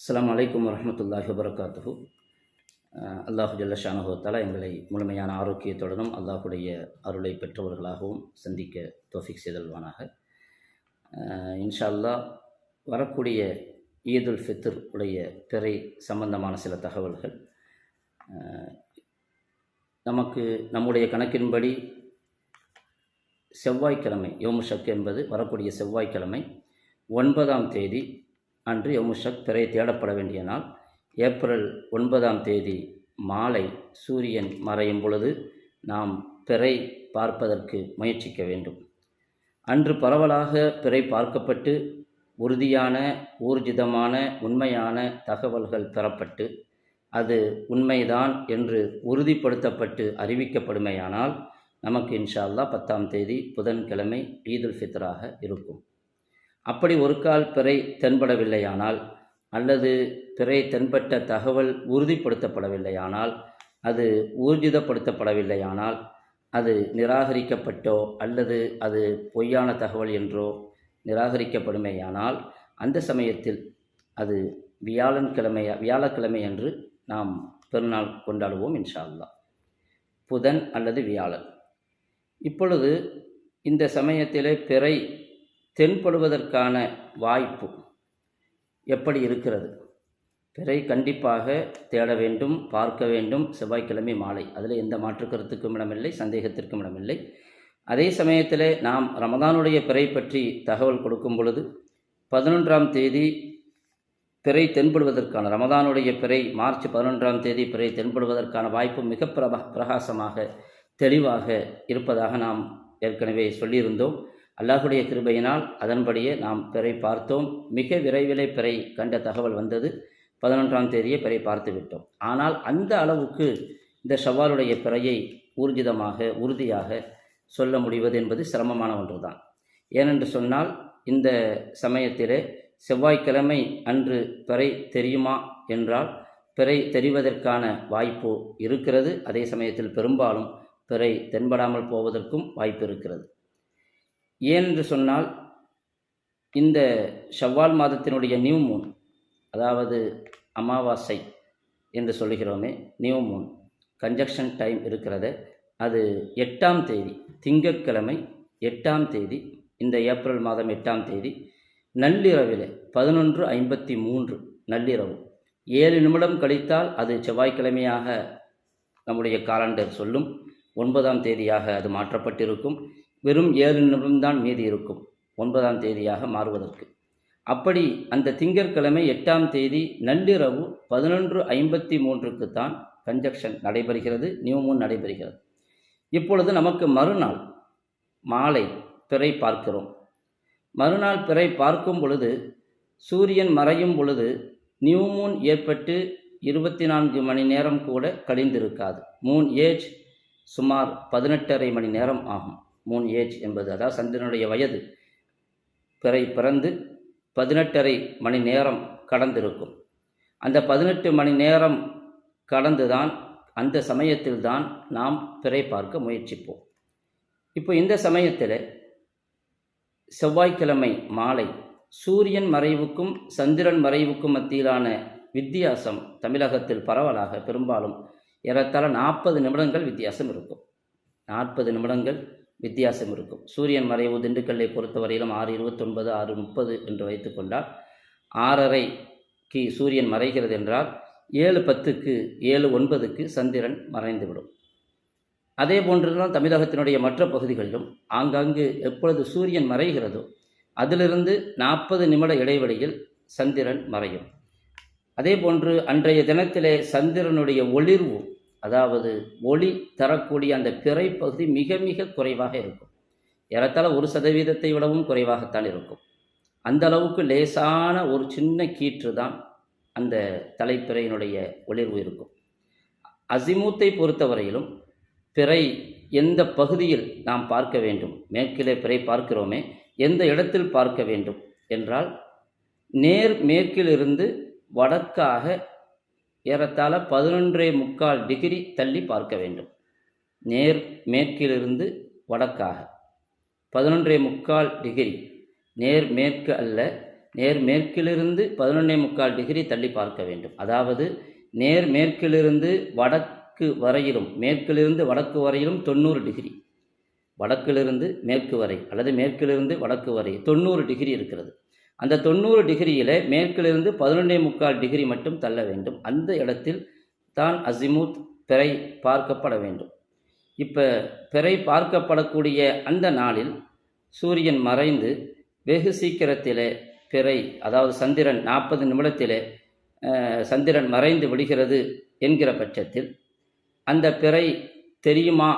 அஸ்லாம் அலைக்கும் வரமத்துல்லாஹி வபரகாத்துஹு. அல்லாஹு அல்லாஹு ஜல்லஷானுஹத்தாலா எங்களை முழுமையான ஆரோக்கியத்துடனும் அல்லாஹுடைய அருளை பெற்றவர்களாகவும் சந்திக்க தோஃபிக் செய்தல்வானாக இன்ஷா அல்லாஹ் வரக்கூடிய ஈதுல் ஃபித்ர் உடைய பிறை சம்பந்தமான சில தகவல்கள். நமக்கு நம்முடைய கணக்கின்படி செவ்வாய்க்கிழமை யோமுஷக் என்பது வரக்கூடிய செவ்வாய்க்கிழமை ஒன்பதாம் தேதி அன்று யமுஷக் பிறை தேடப்பட வேண்டிய நாள். ஏப்ரல் ஒன்பதாம் தேதி மாலை சூரியன் மறையும் பொழுது நாம் பிறை பார்ப்பதற்கு முயற்சிக்க வேண்டும். அன்று பரவலாக பிறை பார்க்கப்பட்டு உறுதியான ஊர்ஜிதமான உண்மையான தகவல்கள் பெறப்பட்டு அது உண்மைதான் என்று உறுதிப்படுத்தப்பட்டு அறிவிக்கப்படுமையானால் நமக்கு இன்ஷா பத்தாம் தேதி புதன்கிழமை ஈதுல் ஃபித்ராக இருக்கும். அப்படி ஒரு கால் பிறை தென்படவில்லையானால் அல்லது பிறை தென்பட்ட தகவல் உறுதிப்படுத்தப்படவில்லையானால் அது ஊர்ஜிதப்படுத்தப்படவில்லையானால் அது நிராகரிக்கப்பட்டோ அல்லது அது பொய்யான தகவல் என்றோ நிராகரிக்கப்படுமேயானால் அந்த சமயத்தில் அது வியாழன்கிழமை வியாழக்கிழமை அன்று நாம் பெருநாள் கொண்டாடுவோம் இன்ஷா புதன் அல்லது வியாழன். இப்பொழுது இந்த சமயத்திலே பிறை தென்படுவதற்கான வாய்ப்பு எப்படி இருக்கிறது? பிறை கண்டிப்பாக தேட வேண்டும் பார்க்க வேண்டும். செவ்வாய்க்கிழமை மாலை. அதில் எந்த மாற்று கருத்துக்கும் இடமில்லை சந்தேகத்திற்கும் இடமில்லை. அதே சமயத்தில் நாம் ரமதானுடைய பிறை பற்றி தகவல் கொடுக்கும் பொழுது பதினொன்றாம் தேதி பிறை தென்படுவதற்கான ரமதானுடைய பிறை மார்ச் பதினொன்றாம் தேதி பிறை தென்படுவதற்கான வாய்ப்பு மிக பிரப பிரகாசமாக தெளிவாக இருப்பதாக நாம் ஏற்கனவே சொல்லியிருந்தோம். அல்லாஹுடைய கிருபையினால் அதன்படியே நாம் பிறை பார்த்தோம். மிக விரைவிலே பிறை கண்ட தகவல் வந்தது. பதினொன்றாம் தேதியே பிறை பார்த்து விட்டோம். ஆனால் அந்த அளவுக்கு இந்த ஷவாலுடைய பிறையை ஊர்ஜிதமாக உறுதியாக சொல்ல முடிவது என்பது சிரமமான ஒன்றுதான். ஏனென்று சொன்னால் இந்த சமயத்திலே செவ்வாய்க்கிழமை அன்று பிறை தெரியுமா என்றால் பிறை தெரிவதற்கான வாய்ப்பு இருக்கிறது. அதே சமயத்தில் பெரும்பாலும் பிறை தென்படாமல் போவதற்கும் வாய்ப்பு இருக்கிறது. ஏனென்று சொன்னால் இந்த ஷவ்வால் மாதத்தினுடைய நியூ மூன் அதாவது அமாவாசை என்று சொல்லுகிறோமே நியூ மூன் கன்ஜக்ஷன் டைம் இருக்கிறது. அது எட்டாம் தேதி திங்கட்கிழமை எட்டாம் தேதி இந்த ஏப்ரல் மாதம் எட்டாம் தேதி நள்ளிரவில் பதினொன்று ஐம்பத்தி மூன்று நள்ளிரவு. ஏழு நிமிடம் கழித்தால் அது செவ்வாய்க்கிழமையாக நம்முடைய காலண்டர் சொல்லும். ஒன்பதாம் தேதியாக அது மாற்றப்பட்டிருக்கும். வெறும் ஏழு நிமிடம்தான் மீதி இருக்கும் ஒன்பதாம் தேதியாக மாறுவதற்கு. அப்படி அந்த திங்கட்கிழமை எட்டாம் தேதி நள்ளிரவு பதினொன்று ஐம்பத்தி மூன்றுக்கு தான் கன்ஜக்ஷன் நடைபெறுகிறது நியூமூன் நடைபெறுகிறது. இப்பொழுது நமக்கு மறுநாள் மாலை பிறை பார்க்கிறோம். மறுநாள் பிறை பார்க்கும் பொழுது சூரியன் மறையும் பொழுது நியூமூன் ஏற்பட்டு இருபத்தி நான்கு மணி நேரம் கூட கழிந்திருக்காது. மூன் ஏஜ் சுமார் பதினெட்டரை மணி நேரம் ஆகும். மூன் ஏஜ் என்பது அதாவது சந்திரனுடைய வயது பிறை பிறந்து பதினெட்டரை மணி நேரம் கடந்திருக்கும். அந்த பதினெட்டு மணி நேரம் கடந்துதான் அந்த சமயத்தில் தான் நாம் பிறை பார்க்க முயற்சிப்போம். இப்போ இந்த சமயத்தில் செவ்வாய்க்கிழமை மாலை சூரியன் மறைவுக்கும் சந்திரன் மறைவுக்கும் மத்தியிலான வித்தியாசம் தமிழகத்தில் பரவலாக பெரும்பாலும் ஏறத்தாழ நாற்பது நிமிடங்கள் வித்தியாசம் இருக்கும். நாற்பது நிமிடங்கள் வித்தியாசம் இருக்கும். சூரியன் மறைவு திண்டுக்கல்லை பொறுத்தவரையிலும் ஆறு இருபத்தொன்பது ஆறு முப்பது என்று வைத்துக்கொண்டால் ஆறரைக்கு சூரியன் மறைகிறது என்றால் ஏழு பத்துக்கு ஏழு ஒன்பதுக்கு சந்திரன் மறைந்துவிடும். அதே போன்றுதான் தமிழகத்தினுடைய மற்ற பகுதிகளிலும் ஆங்காங்கு எப்பொழுது சூரியன் மறைகிறதோ அதிலிருந்து நாற்பது நிமிட இடைவெளியில் சந்திரன் மறையும். அதே போன்று அன்றைய தினத்திலே சந்திரனுடைய ஒளிர்வு அதாவது ஒளி தரக்கூடிய அந்த பிறை பகுதி மிக மிக குறைவாக இருக்கும். ஏறத்தாழ ஒரு சதவீதத்தை விடவும் குறைவாகத்தான் இருக்கும். அந்த அளவுக்கு லேசான ஒரு சின்ன கீற்று தான் அந்த தலைப்பிறையினுடைய ஒளிர்வு இருக்கும். அசிமூத்தை பொறுத்தவரையிலும் பிறை எந்த பகுதியில் நாம் பார்க்க வேண்டும்? மேற்கிலே பிறை பார்க்கிறோமே எந்த இடத்தில் பார்க்க வேண்டும்? என்றால் நேர் மேற்கிலிருந்து வடக்காக ஏறத்தாழ பதினொன்றே முக்கால் டிகிரி தள்ளி பார்க்க வேண்டும். நேர் மேற்கிலிருந்து வடக்காக. பதினொன்றே முக்கால் டிகிரி. நேர் மேற்கு அல்ல நேர் மேற்கிலிருந்து பதினொன்னே முக்கால் டிகிரி தள்ளி பார்க்க வேண்டும். அதாவது நேர் மேற்கிலிருந்து வடக்கு வரையிலும் மேற்கிலிருந்து வடக்கு வரையிலும் தொண்ணூறு டிகிரி. வடக்கிலிருந்து மேற்கு வரை அல்லது மேற்கிலிருந்து வடக்கு வரை தொண்ணூறு டிகிரி இருக்கிறது. அந்த தொண்ணூறு டிகிரியில் மேற்கிலிருந்து பதினொன்றே முக்கால் டிகிரி மட்டும் தள்ள வேண்டும். அந்த இடத்தில் தான் அசிமுத் பிறை பார்க்கப்பட வேண்டும். இப்போ பிறை பார்க்கப்படக்கூடிய அந்த நாளில் சூரியன் மறைந்து வெகு சீக்கிரத்திலே பிறை அதாவது சந்திரன் நாற்பது நிமிடத்திலே சந்திரன் மறைந்து விடுகிறது என்கிற பட்சத்தில் அந்த பிறை தெரியுமா?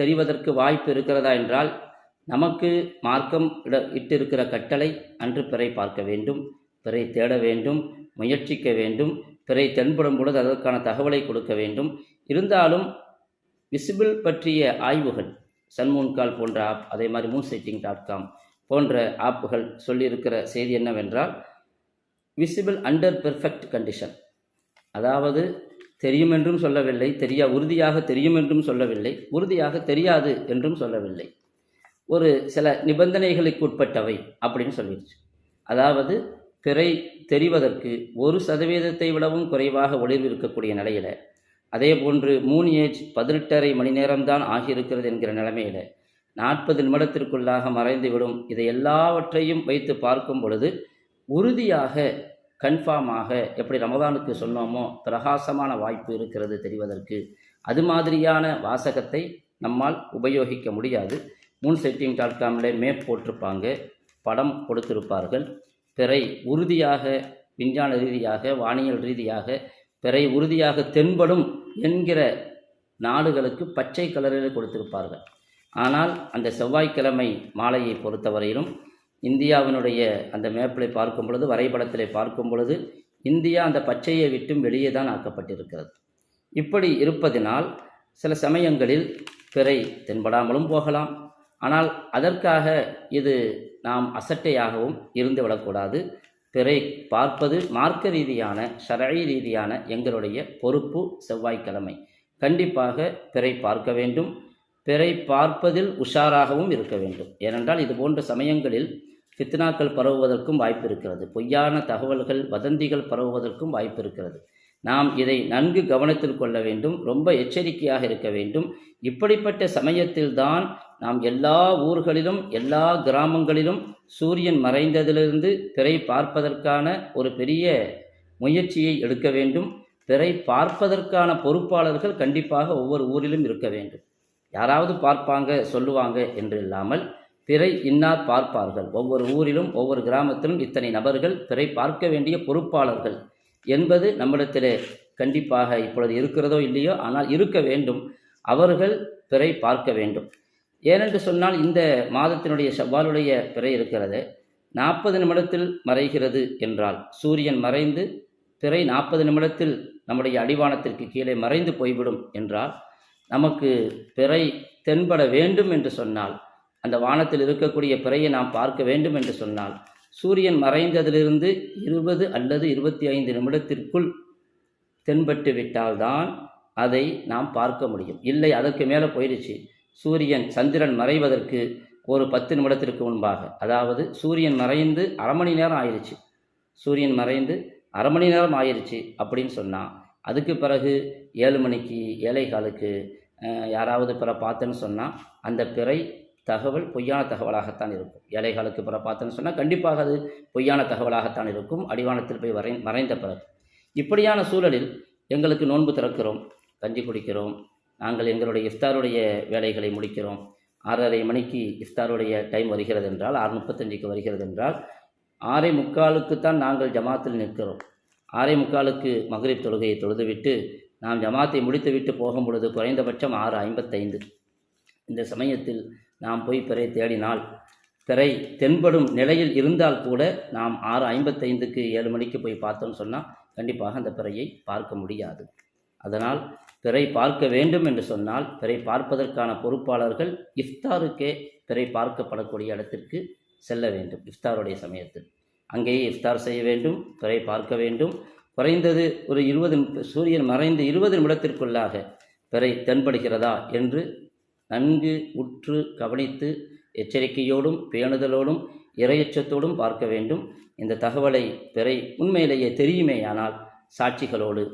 தெரிவதற்கு வாய்ப்பு இருக்கிறதா என்றால் நமக்கு மார்க்கம் இட இட்டிருக்கிற கட்டளை அன்று பிறை பார்க்க வேண்டும் பிறை தேட வேண்டும் முயற்சிக்க வேண்டும் பிறை தென்படும் பொழுது அதற்கான தகவலை கொடுக்க வேண்டும். இருந்தாலும் விசிபிள் பற்றிய ஆய்வுகள் சன்மூன்கால் போன்ற ஆப் அதே மாதிரி மூன் சைட்டிங் டாட் காம் போன்ற ஆப்புகள் சொல்லியிருக்கிற செய்தி என்னவென்றால் விசிபிள் அண்டர் பெர்ஃபெக்ட் கண்டிஷன். அதாவது தெரியும் என்றும் சொல்லவில்லை தெரியா உறுதியாக தெரியும் என்றும் சொல்லவில்லை உறுதியாக தெரியாது என்றும் சொல்லவில்லை. ஒரு சில நிபந்தனைகளுக்கு உட்பட்டவை அப்படின்னு சொல்லிடுச்சு. அதாவது பிறை தெரிவதற்கு ஒரு சதவீதத்தை விடவும் குறைவாக ஒளிர்வு இருக்கக்கூடிய நிலையில் அதே போன்று மூணு ஏஜ் பதினெட்டரை மணி நேரம்தான் ஆகியிருக்கிறது என்கிற நிலைமையில் நாற்பது நிமிடத்திற்குள்ளாக மறைந்துவிடும். இதை எல்லாவற்றையும் வைத்து பார்க்கும் பொழுது உறுதியாக கன்ஃபார்மாக எப்படி ரமதானுக்கு சொன்னோமோ பிரகாசமான வாய்ப்பு இருக்கிறது தெரிவதற்கு. அது மாதிரியான வாசகத்தை நம்மால் உபயோகிக்க முடியாது. முன் செட்டிங் டாட் காமில் மேப் போட்டிருப்பாங்க. படம் கொடுத்திருப்பார்கள். பிறை உறுதியாக விஞ்ஞான ரீதியாக வானியல் ரீதியாக பிறை உறுதியாக தென்படும் என்கிற நாடுகளுக்கு பச்சை கலரில் கொடுத்திருப்பார்கள். ஆனால் அந்த செவ்வாய்க்கிழமை மாலையை பொறுத்தவரையிலும் இந்தியாவினுடைய அந்த மேப்பில் பார்க்கும் பொழுது வரைபடத்திலே பார்க்கும் பொழுது இந்தியா அந்த பச்சையை விட்டும் வெளியே தான் ஆக்கப்பட்டிருக்கிறது. இப்படி இருப்பதினால் சில சமயங்களில் பிறை தென்படாமலும் போகலாம். ஆனால் அதற்காக இது நாம் அசட்டையாகவும் இருந்து விடக்கூடாது. பிறை பார்ப்பது மார்க்க ரீதியான ஷரஐ ரீதியான எங்களுடைய பொறுப்பு செவ்வாய்க்கிழமை. கண்டிப்பாக பிறை பார்க்க வேண்டும். பிறை பார்ப்பதில் உஷாராகவும் இருக்க வேண்டும். ஏனென்றால் இது போன்ற சமயங்களில் ஃபித்னாக்கள் பரவுவதற்கும் வாய்ப்பு இருக்கிறது. பொய்யான தகவல்கள் வதந்திகள் பரவுவதற்கும் வாய்ப்பு இருக்கிறது. நாம் இதை நன்கு கவனத்தில் கொள்ள வேண்டும். ரொம்ப எச்சரிக்கையாக இருக்க வேண்டும். இப்படிப்பட்ட சமயத்தில்தான் நாம் எல்லா ஊர்களிலும் எல்லா கிராமங்களிலும் சூரியன் மறைந்ததிலிருந்து பிறை பார்ப்பதற்கான ஒரு பெரிய முயற்சியை எடுக்க வேண்டும். பிறை பார்ப்பதற்கான பொறுப்பாளர்கள் கண்டிப்பாக ஒவ்வொரு ஊரிலும் இருக்க வேண்டும். யாராவது பார்ப்பாங்க சொல்லுவாங்க என்று இல்லாமல் பிறை இன்னார் பார்ப்பார்கள். ஒவ்வொரு ஊரிலும் ஒவ்வொரு கிராமத்திலும் இத்தனை நபர்கள் பிறை பார்க்க வேண்டிய பொறுப்பாளர்கள் என்பது நம்மிடத்திலே கண்டிப்பாக இப்பொழுது இருக்கிறதோ இல்லையோ ஆனால் இருக்க வேண்டும். அவர்கள் பிறை பார்க்க வேண்டும். ஏனென்று சொன்னால் இந்த மாதத்தினுடைய செவ்வாலுடைய பிறை இருக்கிறது. நாற்பது நிமிடத்தில் மறைகிறது என்றால் சூரியன் மறைந்து பிறை நாற்பது நிமிடத்தில் நம்முடைய அடிவானத்திற்கு கீழே மறைந்து போய்விடும் என்றால் நமக்கு பிறை தென்பட வேண்டும் என்று சொன்னால் அந்த வானத்தில் இருக்கக்கூடிய பிறையை நாம் பார்க்க வேண்டும் என்று சொன்னால் சூரியன் மறைந்ததிலிருந்து இருபது அல்லது இருபத்தி ஐந்து நிமிடத்திற்குள் தென்பட்டு விட்டால்தான் அதை நாம் பார்க்க முடியும். இல்லை அதற்கு மேலே போயிடுச்சு. சூரியன் சந்திரன் மறைவதற்கு ஒரு பத்து நிமிடத்திற்கு முன்பாக அதாவது சூரியன் மறைந்து அரை மணி நேரம் ஆயிடுச்சு சூரியன் மறைந்து அரை மணி நேரம் ஆயிடுச்சு அப்படின்னு சொன்னால் அதுக்கு பிறகு ஏழு மணிக்கு ஏழை காலுக்கு யாராவது பிற பார்த்தேன்னு சொன்னால் அந்த பிறை தகவல் பொய்யான தகவலாகத்தான் இருக்கும். ஏழைகளுக்கு பிற பார்த்தேன்னு சொன்னால் கண்டிப்பாக அது பொய்யான தகவலாகத்தான் இருக்கும். அடிவானத்தில் போய் வரை மறைந்த பிறகு. இப்படியான சூழலில் எங்களுக்கு நோன்பு திறக்கிறோம் கஞ்சி குடிக்கிறோம் நாங்கள் எங்களுடைய இஃப்தாருடைய வேலைகளை முடிக்கிறோம். ஆறரை மணிக்கு இஃப்தாருடைய டைம் வருகிறது என்றால் ஆறு முப்பத்தஞ்சுக்கு வருகிறது என்றால் ஆறே முக்காலுக்குத்தான் நாங்கள் ஜமாத்தில் நிற்கிறோம். ஆறே முக்காலுக்கு மகரிப் தொழுகையை தொழுதுவிட்டு நாம் ஜமாத்தை முடித்துவிட்டு போகும் பொழுது குறைந்தபட்சம் ஆறு ஐம்பத்தைந்து. இந்த சமயத்தில் நாம் போய் பிறை தேடினால் பிறை தென்படும் நிலையில் இருந்தால் கூட நாம் ஆறு ஐம்பத்தைந்துக்கு ஏழு மணிக்கு போய் பார்த்தோம்னு சொன்னால் கண்டிப்பாக அந்த பிறையை பார்க்க முடியாது. அதனால் பிறை பார்க்க வேண்டும் என்று சொன்னால் பிறை பார்ப்பதற்கான பொறுப்பாளர்கள் இஃப்தாருக்கே பிறை பார்க்கப்படக்கூடிய இடத்திற்கு செல்ல வேண்டும் இஃப்தாருடைய சமயத்தில். அங்கேயே இஃப்தார் செய்ய வேண்டும் பிறை பார்க்க வேண்டும். குறைந்தது ஒரு இருபது சூரியன் மறைந்து இருபது நிமிடத்திற்குள்ளாக பிறை தென்படுகிறதா என்று நன்கு உற்று கவனித்து எச்சரிக்கையோடும் பேணுதலோடும் இரையச்சத்தோடும் பார்க்க வேண்டும். இந்த தகவலை பிறை உண்மையிலேயே தெரியுமேயானால் சாட்சிகளோடு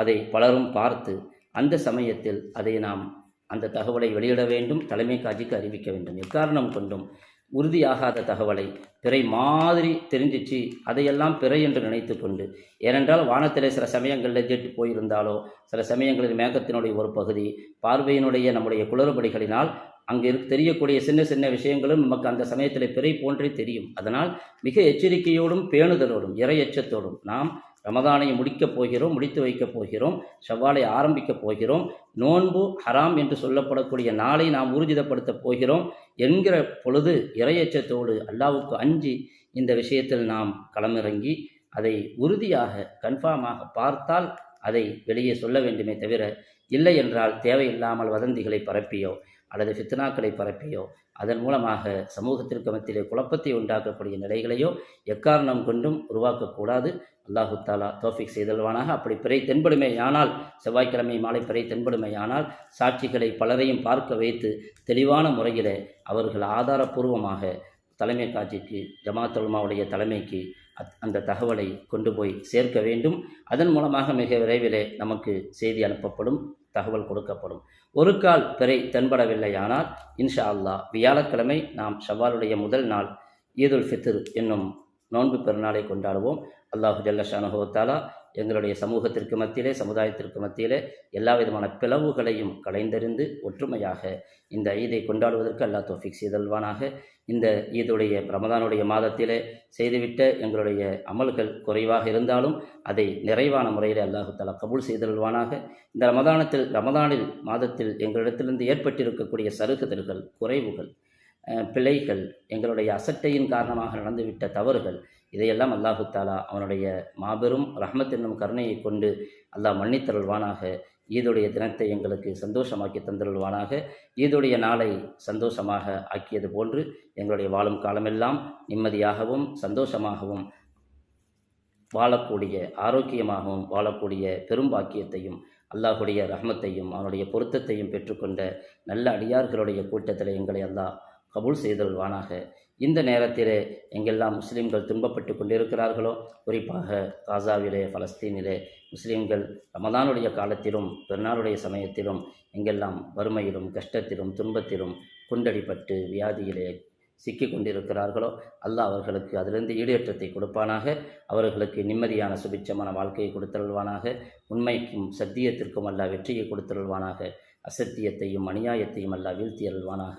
அதை பலரும் பார்த்து அந்த சமயத்தில் அதை நாம் அந்த தகவலை வெளியிட வேண்டும் தலைமை காட்சிக்கு அறிவிக்க வேண்டும். எக்காரணம் கொண்டும் உறுதியாகாத தகவலை பிறை மாதிரி தெரிஞ்சிச்சு அதையெல்லாம் பிறை என்று நினைத்து கொண்டு ஏனென்றால் வானத்திலே சில சமயங்களில் ஜெட் போயிருந்தாலோ சில சமயங்களில் மேகத்தினுடைய ஒரு பகுதி பார்வையினுடைய நம்முடைய குளறுபடிகளினால் அங்கே இரு தெரியக்கூடிய சின்ன சின்ன விஷயங்களும் நமக்கு அந்த சமயத்தில் பிறை போன்றே தெரியும். அதனால் மிக எச்சரிக்கையோடும் பேணுதலோடும் இறை எச்சத்தோடும் நாம் ரமதானை முடிக்கப் போகிறோம் முடித்து வைக்கப் போகிறோம் செவ்வாலை ஆரம்பிக்கப் போகிறோம். நோன்பு ஹராம் என்று சொல்லப்படக்கூடிய நாளை நாம் ஊர்ஜிதப்படுத்தப் போகிறோம் என்கிற பொழுது இறையச்சத்தோடு அல்லாவுக்கு அஞ்சி இந்த விஷயத்தில் நாம் களமிறங்கி அதை உறுதியாக கன்ஃபார்மாக பார்த்தால் அதை வெளியே சொல்ல வேண்டுமே தவிர இல்லை என்றால் தேவையில்லாமல் வதந்திகளை பரப்பியோ. அல்லது ஃபித்னாக்களை பரப்பியோ அதன் மூலமாக சமூகத்திற்கு மத்தியிலே குழப்பத்தை உண்டாக்கக்கூடிய நிலைகளையோ எக்காரணம் கொண்டும் உருவாக்கக்கூடாது. அல்லாஹு தாலா தோஃபிக் செய்தல்வானாக அப்படி பிறை தென்படுமேயானால் செவ்வாய்க்கிழமை மாலை பிறை தென்படுமேயானால் சாட்சிகளை பலரையும் பார்க்க வைத்து தெளிவான முறையில் அவர்கள் ஆதாரபூர்வமாக தலைமை காட்சிக்கு ஜமாத் தலைமைக்கு அந்த தகவலை கொண்டு போய் சேர்க்க வேண்டும். அதன் மூலமாக மிக விரைவிலே நமக்கு செய்தி அனுப்பப்படும் தகவல் கொடுக்கப்படும். ஒரு கால் பிறை தென்படவில்லையானால் இன்ஷா அல்லாஹ் வியாழக்கிழமை நாம் ஷவ்வாலுடைய முதல் நாள் ஈதுல் ஃபித்ர் என்னும் நோன்பு பெருநாளை கொண்டாடுவோம். அல்லாஹு ஜல்லஷானுகோத்தாலா எங்களுடைய சமூகத்திற்கு மத்தியிலே சமுதாயத்திற்கு மத்தியிலே எல்லா விதமான பிளவுகளையும் களைந்தறிந்து ஒற்றுமையாக இந்த ஈதை கொண்டாடுவதற்கு அல்லாஹ் தோஃபிக் செய்தல்வானாக. இந்த ஈதுடைய ரமதானுடைய மாதத்திலே செய்துவிட்ட எங்களுடைய அமல்கள் குறைவாக இருந்தாலும் அதை நிறைவான முறையில் அல்லாஹு தலா கபூல் செய்தல்வானாக. இந்த ரமதானத்தில் ரமதானில் மாதத்தில் எங்களிடத்திலிருந்து ஏற்பட்டிருக்கக்கூடிய சருகுதல்கள் குறைவுகள் பிழைகள் எங்களுடைய அசட்டையின் காரணமாக நடந்துவிட்ட தவறுகள் இதையெல்லாம் அல்லாஹு தாலா அவனுடைய மாபெரும் ரஹ்மத் என்னும் கருணையை கொண்டு அல்லாஹ் மன்னித்தருள்வானாக. ஈதுடைய தினத்தை எங்களுக்கு சந்தோஷமாக்கி தந்தருள்வானாக. ஈதுடைய நாளை சந்தோஷமாக ஆக்கியது போன்று எங்களுடைய வாழும் காலமெல்லாம் நிம்மதியாகவும் சந்தோஷமாகவும் வாழக்கூடிய ஆரோக்கியமாகவும் வாழக்கூடிய பெரும்பாக்கியத்தையும் அல்லாஹுடைய ரஹமத்தையும் அவனுடைய பொருத்தத்தையும் பெற்றுக்கொண்ட நல்ல அடியார்களுடைய கூட்டத்தில் எங்களை அல்லாஹ் கபூல் செய்தல்வானாக இந்த நேரத்திலே எங்கெல்லாம் முஸ்லீம்கள் துன்பப்பட்டு கொண்டிருக்கிறார்களோ குறிப்பாக காசாவிலே பலஸ்தீனிலே முஸ்லீம்கள் ரமதானுடைய காலத்திலும் பெருநாளுடைய சமயத்திலும் எங்கெல்லாம் வறுமையிலும் கஷ்டத்திலும் துன்பத்திலும் குண்டடிப்பட்டு வியாதியிலே சிக்கிக் கொண்டிருக்கிறார்களோ அல்லாஹ் அவர்களுக்கு அதிலிருந்து ஈடேற்றத்தை கொடுப்பானாக. அவர்களுக்கு நிம்மதியான சுபிட்சமான வாழ்க்கையை கொடுத்தருள்வானாக. உண்மைக்கும் சத்தியத்திற்கும் அல்லாஹ் வெற்றியை கொடுத்தருள்வானாக. அசத்தியத்தையும் அநியாயத்தையும் அல்லா வீழ்த்தி அருள்வானாக